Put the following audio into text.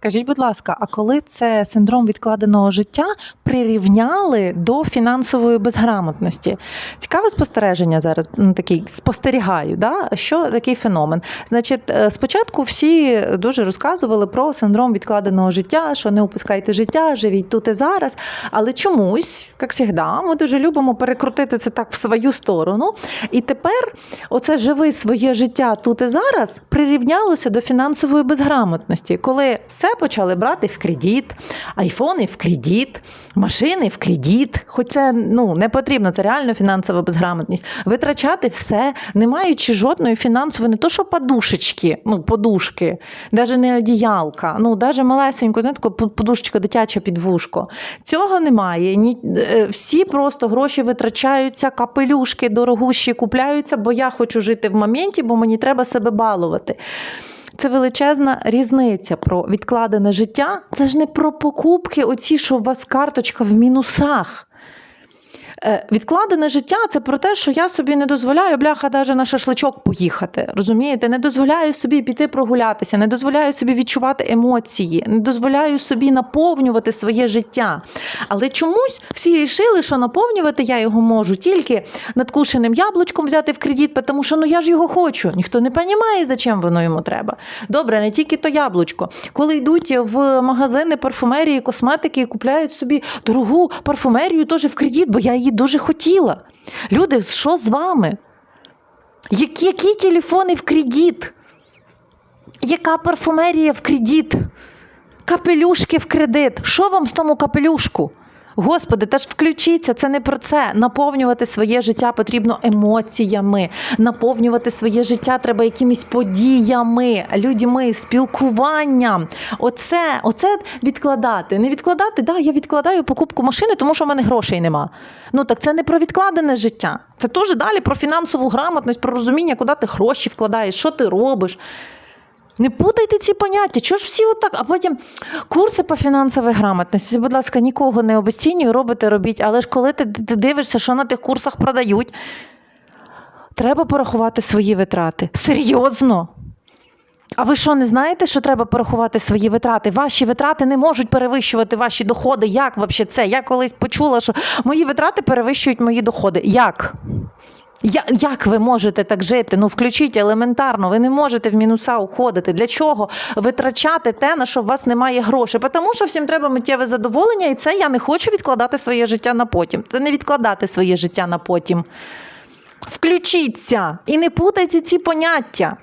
Скажіть, будь ласка, а коли це синдром відкладеного життя прирівняли до фінансової безграмотності? Цікаве спостереження зараз. Ну, такий спостерігаю, да? що такий феномен. Значить, е, спочатку всі дуже розказували про синдром відкладеного життя, що не упускайте життя, живіть тут і зараз. Але чомусь, як завжди, ми дуже любимо перекрутити це так в свою сторону. І тепер оце живи своє життя тут і зараз прирівнялося до фінансової безграмотності, коли все почали брати в кредит, айфони в кредит, машини в кредит. Хоч це ну, не потрібно, це реально фінансова безграмотність. Витрачати все, не маючи жодної фінансової, не то що подушечки, ну, подушки, навіть не одіялка, ну, навіть малесенько, знаєте, подушечка дитяча під вушко. Цього немає. Ні, е, всі просто гроші витрачаються, капелюшки дорогущі купляються, бо я хочу жити в моменті, бо мені треба себе балувати. Це величезна різниця про відкладене життя. Це ж не про покупки, оці, що у вас карточка в мінусах. Е, Відкладене життя це про те, що я собі не дозволяю, бляха, навіть на шашличок поїхати. Розумієте? Не дозволяю собі піти прогулятися, не дозволяю собі відчувати емоції, не дозволяю собі наповнювати своє життя. Але чомусь всі рішили, що наповнювати я його можу тільки надкушеним яблучком взяти в кредит, тому що ну я ж його хочу. Ніхто не розуміє, за чим воно йому треба. Добре, не тільки то яблучко. Коли йдуть в магазини парфумерії, косметики і купляють собі дорогу парфумерію теж в кредит, бо я її дуже хотіла. Люди, що з вами? Які, які телефони в кредит? Яка парфумерія в кредит? Капелюшки в кредит. Що вам з тому капелюшку? Господи, та ж включіться, це не про це. Наповнювати своє життя потрібно емоціями. Наповнювати своє життя треба якимись подіями, людьми, спілкуванням. Оце, оце відкладати. Не відкладати, да, я відкладаю покупку машини, тому що в мене грошей нема. Ну так це не про відкладене життя. Це теж далі про фінансову грамотність, про розуміння, куди ти гроші вкладаєш, що ти робиш. Не путайте ці поняття. Чого ж всі отак? А потім курси по фінансовій грамотності. Будь ласка, нікого не обесцінюю, робите, робіть. Але ж коли ти, дивишся, що на тих курсах продають, треба порахувати свої витрати. Серйозно? А ви що, не знаєте, що треба порахувати свої витрати? Ваші витрати не можуть перевищувати ваші доходи. Як взагалі це? Я колись почула, що мої витрати перевищують мої доходи. Як? Я, як ви можете так жити? Ну включіть елементарно, ви не можете в мінуса уходити. Для чого витрачати те, на що у вас немає грошей? Тому що всім треба миттєве задоволення, і це я не хочу відкладати своє життя на потім. Це не відкладати своє життя на потім. Включіться і не путайте ці поняття.